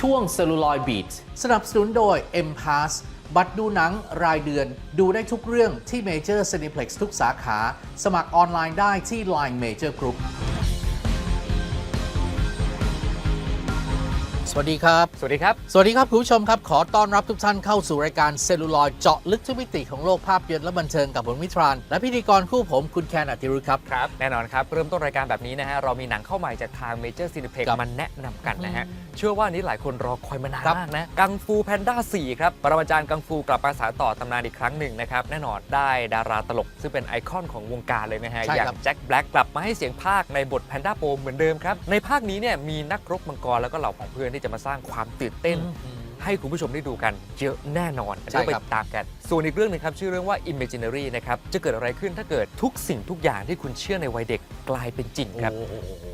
ช่วง Celluloid Beat สนับสนุนโดย M Pass บัตรดูหนังรายเดือนดูได้ทุกเรื่องที่ Major Cineplex ทุกสาขา สมัครออนไลน์ได้ที่ Line Major Group สวัสดีครับ สวัสดีครับ สวัสดีครับ คุณผู้ชมครับ ขอต้อนรับทุกท่านเข้าสู่รายการเซลลูลอยเจาะลึกทุกมิติของโลกภาพยนตร์และบันเทิงกับผมวิทราน และพิธีกรคู่ผมคุณแคนอัติรุธครับ ครับ แน่นอนครับ เริ่มต้นรายการแบบนี้นะฮะ เรามีหนังเข้าใหม่จากทาง Major Cineplex ครับ มาแนะนำกันนะฮะ เชื่อว่านี้หลายคนรอคอยมานานครับมากนะ กังฟูแพนด้า 4 ครับปรมาจารย์กังฟูกลับมาสานต่อตำนานอีกครั้งหนึ่งนะครับ แน่นอนได้ดาราตลกซึ่งเป็นไอคอนของวงการเลยนะฮะ ใช่อย่าครังบแจ็คแบล็กกลับมาให้เสียงภาคในบทแพนด้าโปเหมือนเดิมครับ ในภาคนี้เนี่ยมีนักรบมังกรแล้วก็เหล่าของเพื่อนที่จะมาสร้างความตื่นเต้น ให้คุณผู้ชมได้ดูกันเยอะแน่นอนใช่เดี๋ยวไปครับตามกัน ส่วนอีกเรื่องหนึงครับ ชื่อเรื่องว่า Imaginary นะครับ จะเกิดอะไรขึ้นถ้าเกิดทุกสิ่งทุกอย่างที่คุณเชื่อในวัยเด็กกลายเป็นจริงครับ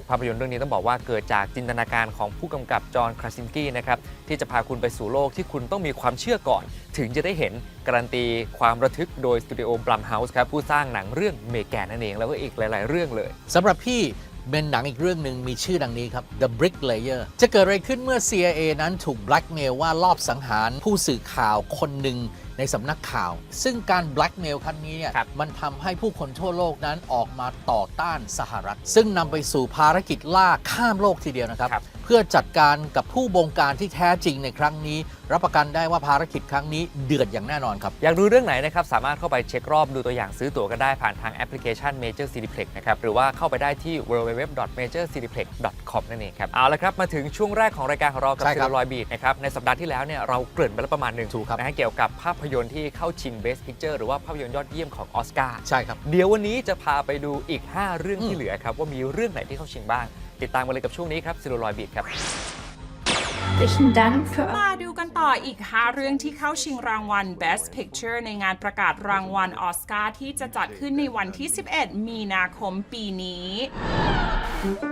ภาพยนตร์เรื่องนี้ต้องบอกว่าเกิดจากจินตนาการของผู้กำกับจอห์นคราซินกี้นะครับที่จะพาคุณไปสู่โลกที่คุณต้องมีความเชื่อก่อน ถึงจะได้เห็นการันตีความระทึกโดยสตูดิโอบลัมเฮาส์ครับผู้สร้างหนังเรื่องเมแกนนั่นเองแล้วก็อีกหลาย ๆ เรื่องเลยสำหรับพี่ เป็นหนังอีกเรื่องหนึ่งมีชื่อดังนี้ครับ The Bricklayer จะเกิดอะไรขึ้นเมื่อ CIA นั้นถูก blackmail ว่าลอบสังหารผู้สื่อข่าวคนหนึ่งในสำนักข่าว ซึ่งการ blackmail ครั้งนี้เนี่ยครับมันทำให้ผู้คนทั่วโลกนั้นออกมาต่อต้านสหรัฐ ซึ่งนำไปสู่ภารกิจล่าข้ามโลกทีเดียวนะครับครับเพื่อจัดการกับผู้บงการที่แท้จริงในครั้งนี้ รับประกันได้ว่าภารกิจครั้งนี้เดือดอย่างแน่นอนครับ อยากดูเรื่องไหนนะครับ สามารถเข้าไปเช็ครอบดูตัวอย่างซื้อตั๋วกันได้ผ่านทางแอปพลิเคชัน Major Cineplex นะครับหรือว่าเข้าไปได้ที่ www.majorcineplex.com นั่นเองครับเอาละครับมาถึงช่วงแรกของรายการของเรากับใช่ซีครับรีส์ลอยบีดนะครับในสัปดาห์ที่แล้วเนี่ยเราเกริ่นไปแล้วประมาณหนึ่งถูกครับนะฮะเกี่ยวกับภาพยนตร์ที่เข้าชิง Best Picture หรือว่าภาพยนตร์ยอดเยี่ยมของออสการ์ใช่ครับเดี๋ยววันนี้จะพาไปดูอีก 5 เรื่องอืที่มเหลือครับว่ามีเรื่องไหนที่เข้าชิงบ้าง ติดตามกันเลยกับช่วงนี้ครับซีรีส์ลอยบีดครับ Herzlichen Dank für มาดูกันต่ออีก 5 เรื่องที่เข้าชิงรางวัล Best Picture ในงานประกาศรางวัลออสการ์ที่จะจัดขึ้นในวันที่ 11 มีนาคมปีนี้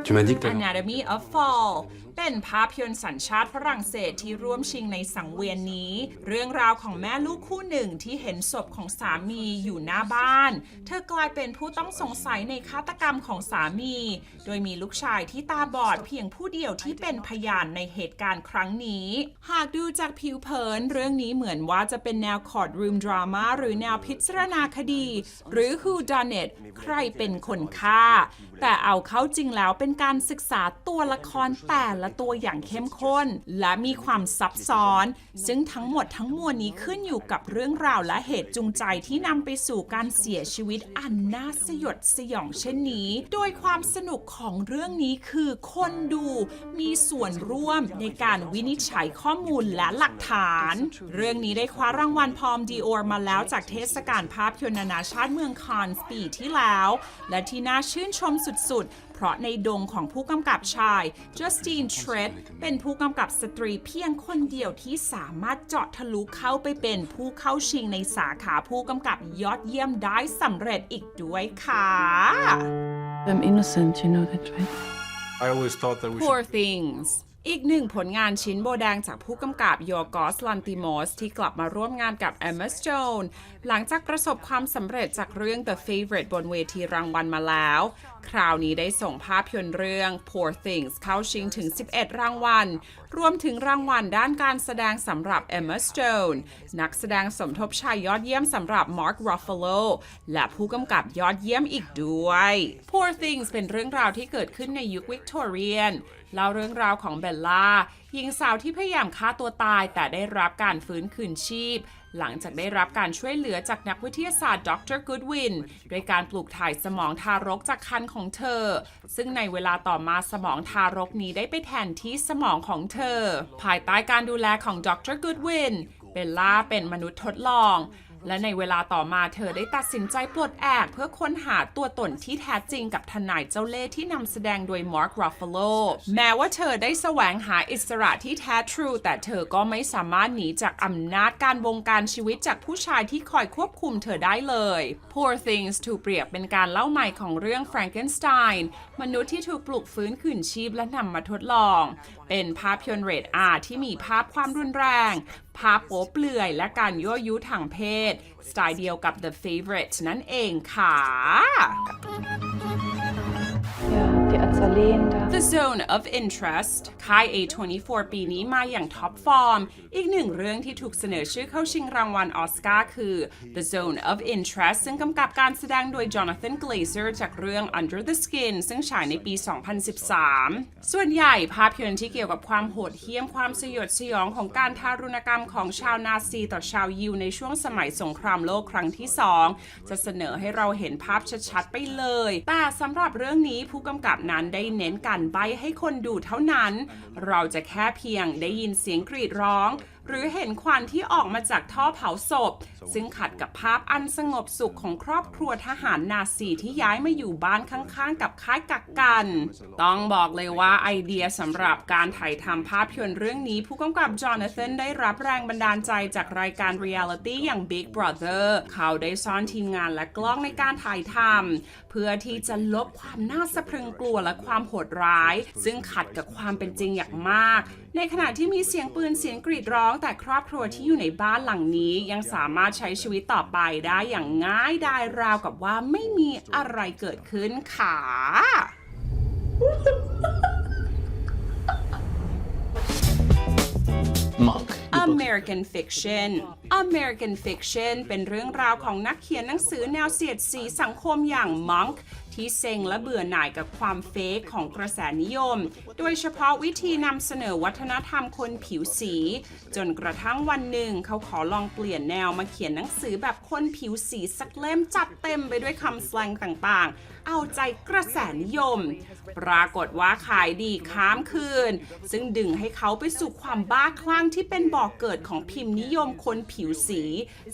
Tu m'as dit que t'avais- Anatomy of Fall เป็นภาพยนตร์สัญชาติฝรั่งเศสที่ร่วมชิงในสังเวียนนี้ เรื่องราวของแม่ลูกคู่หนึ่งที่เห็นศพของสามีอยู่หน้าบ้าน เธอกลายเป็นผู้ต้องสงสัยในฆาตกรรมของสามี โดยมีลูกชายที่ตาบอดเพียงผู้เดียวที่เป็นพยานในเหตุการณ์ครั้งนี้ หากดูจากผิวเผิน เรื่องนี้เหมือนว่าจะเป็นแนวคอร์ดรูมดราม่าหรือแนวพิจารณาคดี หรือ Who Done It ใครเป็นคนฆ่า แต่เอาเข้าจริงแล้วเป็นการศึกษาตัวละครแต่ละตัวอย่างเข้มข้น และมีความซับซ้อน ซึ่งทั้งหมดทั้งมวลนี้ขึ้นอยู่กับเรื่องราวและเหตุจูงใจที่นำไปสู่การเสียชีวิตอันน่าสยดสยองเช่นนี้ โดยความสนุกของเรื่องนี้คือคนดูมีส่วนร่วมในการวินิจฉัยข้อมูลและหลักฐาน เรื่องนี้ได้คว้ารางวัลพอมดีออร์มาแล้วจากเทศกาลภาพยนตร์นานาชาติเมืองคานส์ปีที่แล้ว และที่น่าชื่นชมสุดๆเพราะในดงของผู้กำกับชายจัสตินเทรดเป็นผู้กำกับสตรีเพียงคนเดียวที่สามารถเจาะทะลุเข้าไปเป็นผู้เข้าชิงในสาขาผู้กำกับยอดเยี่ยมได้สำเร็จอีกด้วยค่ะ I'm innocent, you know that, right? I always thought that we Poor should. Things อีกหนึ่งผลงานชิ้นโบแดงจากผู้กำกับยอร์กอสลันติโมสที่กลับมาร่วมงานกับ Emma Stone หลังจากประสบความสำเร็จจากเรื่อง The Favorite บนเวทีรางวัลมาแล้ว คราวนี้ได้ส่งภาพยนตร์เรื่อง Poor Things เข้าชิงถึง 11 รางวัล รวมถึงรางวัลด้านการแสดงสำหรับ Emma Stone นักแสดงสมทบชายยอดเยี่ยมสำหรับ Mark Ruffalo และผู้กำกับยอดเยี่ยมอีกด้วย Poor Things เป็นเรื่องราวที่เกิดขึ้นในยุควิกตอเรียนเล่าเรื่องราวของเบลล่าหญิงสาวที่พยายามฆ่าตัวตายแต่ได้รับการฟื้นคืนชีพ หลังจากได้รับการช่วยเหลือจากนักวิทยาศาสตร์ดรกูดวินด้วยการปลูกถ่ายสมองทารกจากคันของเธอ ซึ่งในเวลาต่อมาสมองทารกนี้ได้ไปแทนที่สมองของเธอ ภายใต้การดูแลของดรกูดวินเบลล่าเป็นมนุษย์ทดลอง และในเวลาต่อมาเธอได้ตัดสินใจปลดแอกเพื่อค้นหาตัวตนที่แท้จริงกับทนายเจ้าเล่ห์ที่นำแสดงโดยมาร์ค r ัฟฟ l o แม้ว่าเธอได้แสวงหาอิสระที่แท้ทรู แต่เธอก็ไม่สามารถหนีจากอำนาจการบงการชีวิตจากผู้ชายที่คอยควบคุมเธอได้เลย Poor Things ถูกเปรียบเป็นการเล่าใหม่ของเรื่อง Frankenstein มนุษย์ที่ถูกปลุกฟื้นคืนชีพและนำมาทดลอง เป็นภาพยนตร์เรทอาที่มีภาพความรุนแรง ภาพโป๊เปลือยและการยั่วยุทางเพศ สไตล์เดียวกับ The Favorite นั่นเองค่ะ The Zone of Interest ค่าย A24 ปีนี้มาอย่างท็อปฟอร์ม อีกหนึ่งเรื่องที่ถูกเสนอชื่อเข้าชิงรางวัลออสการ์คือ The Zone of Interest ซึ่งกำกับการแสดงโดย Jonathan Glazer จากเรื่อง Under the Skin ซึ่งฉายในปี 2013 ส่วนใหญ่ภาพยนตร์ที่เกี่ยวกับความโหดเหี้ยมความสยดสยองของการทารุณกรรมของชาวนาซีต่อชาวยิวในช่วงสมัยสงครามโลกครั้งที่ 2 จะเสนอให้เราเห็นภาพชัดๆไปเลย แต่สำหรับเรื่องนี้ผู้กำกับนั้นได้เน้นการใบให้คนดูเท่านั้น เราจะแค่เพียงได้ยินเสียงกรีดร้อง หรือเห็นควันที่ออกมาจากท่อเผาศพ ซึ่งขัดกับภาพอันสงบสุขของครอบครัวทหารนาซีที่ย้ายมาอยู่บ้านข้างๆ กับค่ายกักกัน ต้องบอกเลยว่าไอเดียสำหรับการถ่ายทำภาพยนตร์เรื่องนี้ ผู้กำกับจอห์นสันได้รับแรงบันดาลใจจากรายการเรียลิตี้อย่าง Big Brother เขาได้ซ่อนทีมงานและกล้องในการถ่ายทำเพื่อที่จะลบความน่าสะพรึงกลัวและความโหดร้าย ซึ่งขัดกับความเป็นจริงอย่างมาก ในขณะที่มีเสียงปืนเสียงกรีดร้องแต่ครอบครัวที่อยู่ในบ้านหลังนี้ยังสามารถใช้ชีวิตต่อไปได้อย่างง่ายดายราวกับว่าไม่มีอะไรเกิดขึ้นค่ะ Monk American Fiction American Fiction เป็นเรื่องราวของนักเขียนหนังสือแนวเสียดสีสังคมอย่าง Monk ที่เซ็งและเบื่อหน่ายกับความเฟกของกระแสนิยม โดยเฉพาะวิธีนำเสนอวัฒนธรรมคนผิวสี จนกระทั่งวันหนึ่งเขาขอลองเปลี่ยนแนวมาเขียนหนังสือแบบคนผิวสีสักเล่มจัดเต็มไปด้วยคำสแลงต่างๆ เอาใจกระแสนิยม ปรากฏว่าขายดีค้ามคืน ซึ่งดึงให้เขาไปสู่ความบ้าคลั่งที่เป็นบ่อกเกิดของพิมพ์นิยมคนผิวสี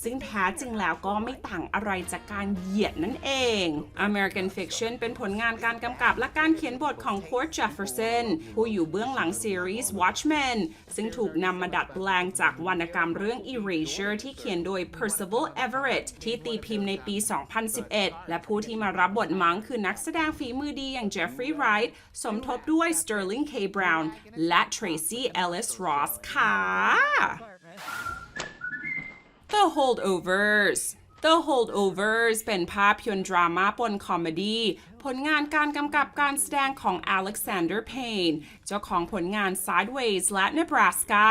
ซึ่งแท้จริงแล้วก็ไม่ต่างอะไรจากการเหยียดนั่นเอง American Fiction เป็นผลงานการกำกับและการเขียนบทของ Cord Jefferson ผู้อยู่เบื้องหลังซีรีส์ Watchmen ซึ่งถูกนำมาดัดแปลงจากวรรณกรรมเรื่อง Erasure ที่เขียนโดย Percival Everett ที่ตีพิมพ์ในปี 2011 และผู้ที่มารับบทมังคือนักแสดงฝีมือดีอย่าง Jeffrey Wright สมทบด้วย Sterling K. Brown และ Tracy Ellis Ross ค่ะ The Holdovers The Holdovers เป็นภาพยนตร์ดราม่าปนคอมเมดี้ผลงานการกำกับการแสดงของ Alexander Payne เจ้าของผลงาน Sideways และ Nebraska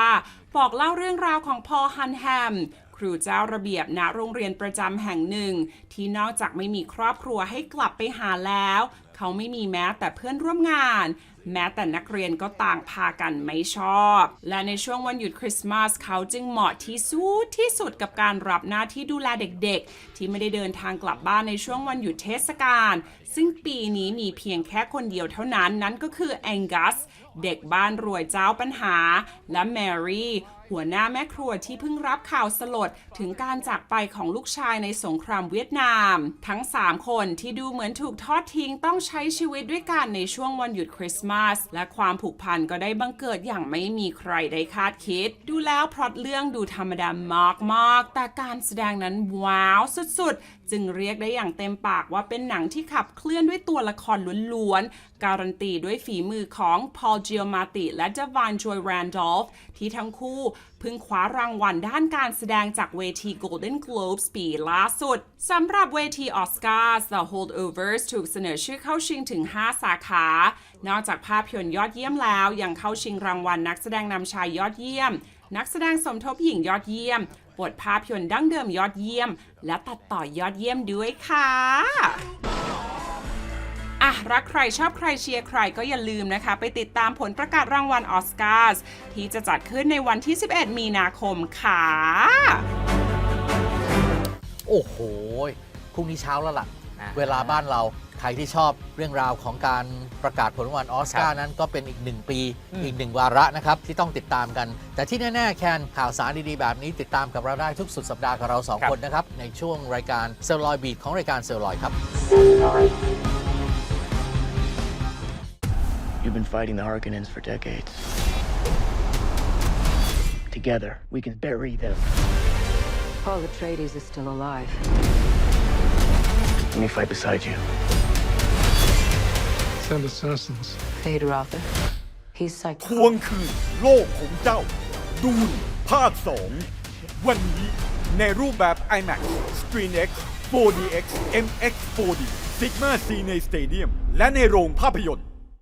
บอกเล่าเรื่องราวของพอฮันแฮมครูเจ้าระเบียบณโรงเรียนประจำแห่งหนึ่ง ที่นอกจากไม่มีครอบครัวให้กลับไปหาแล้ว เขาไม่มีแม้แต่เพื่อนร่วมงาน แม้แต่นักเรียนก็ต่างพากันไม่ชอบ และในช่วงวันหยุดคริสต์มาสเขาจึงเหมาะที่สุดที่สุดกับการรับหน้าที่ดูแลเด็กๆ ที่ไม่ได้เดินทางกลับบ้านในช่วงวันหยุดเทศกาลซึ่งปีนี้มีเพียงแค่คนเดียวเท่านั้นนั่นก็คือแองกัส เด็กบ้านรวยเจ้าปัญหา และแมรี่หัวหน้าแม่ครัวที่เพิ่งรับข่าวสลดถึงการจากไปของลูกชายในสงครามเวียดนาม ทั้ง 3 คนที่ดูเหมือนถูกทอดทิ้งต้องใช้ชีวิตด้วยกันในช่วงวันหยุดคริสต์มาส และความผูกพันก็ได้บังเกิดอย่างไม่มีใครได้คาดคิด ดูแล้วพล็อตเรื่องดูธรรมดามากๆ แต่การแสดงนั้นว้าวสุดๆ จึงเรียกได้อย่างเต็มปากว่าเป็นหนังที่ขับเคลื่อนด้วยตัวละครล้วนๆ การันตีด้วยฝีมือของ Paul Giamatti และ Devon Joy Randolph ที่ทั้งคู่เพิ่งคว้ารางวัลด้านการแสดงจากเวที Golden Globes ปีล่าสุดสำหรับเวทีออสการ์ The Holdovers ถูกเสนอชื่อเข้าชิงถึง 5 สาขา นอกจากภาพยนตร์ยอดเยี่ยมแล้วยังเข้าชิงรางวัลนักแสดงนำชายยอดเยี่ยม นักแสดงสมทบหญิงยอดเยี่ยม บทภาพยนตร์ดั้งเดิมยอดเยี่ยม และตัดต่อยอดเยี่ยมด้วยค่ะอะรักใครชอบใครเชียร์ใครก็อย่าลืมนะคะ ไปติดตามผลประกาศรางวัลออสการ์ที่จะจัดขึ้นในวันที่ 11 มีนาคมค่ะ โอ้โหพรุ่งนี้เช้าแล้วล่ะ อ่าเวลาบ้านเรา ใครที่ชอบเรื่องราวของการประกาศผลรางวัลออสการ์นั้นก็เป็นอีกหนึ่งปี อืม อีกหนึ่งวาระนะครับ ที่ต้องติดตามกัน แต่ที่แน่ ๆ แคนข่าวสารดี ๆ แบบนี้ติดตามกับเราได้ทุกสุดสัปดาห์กับเราสองคนนะครับ ในช่วงรายการเซลลอยบีทของรายการเซลลอยครับ You've been fighting the Harkonnens for decades. Together, we can bury them. Paul Atreides is still alive. Let me fight beside you. Send assassins. Vader Arthur. He's ท psycho. วงคืนโลกของเจ้า ดูนภาค 2 วันนี้ในรูปแบบ IMAX ScreenX 4DX MX 4D Sigma Cine Stadium และในโรงภาพยนตร์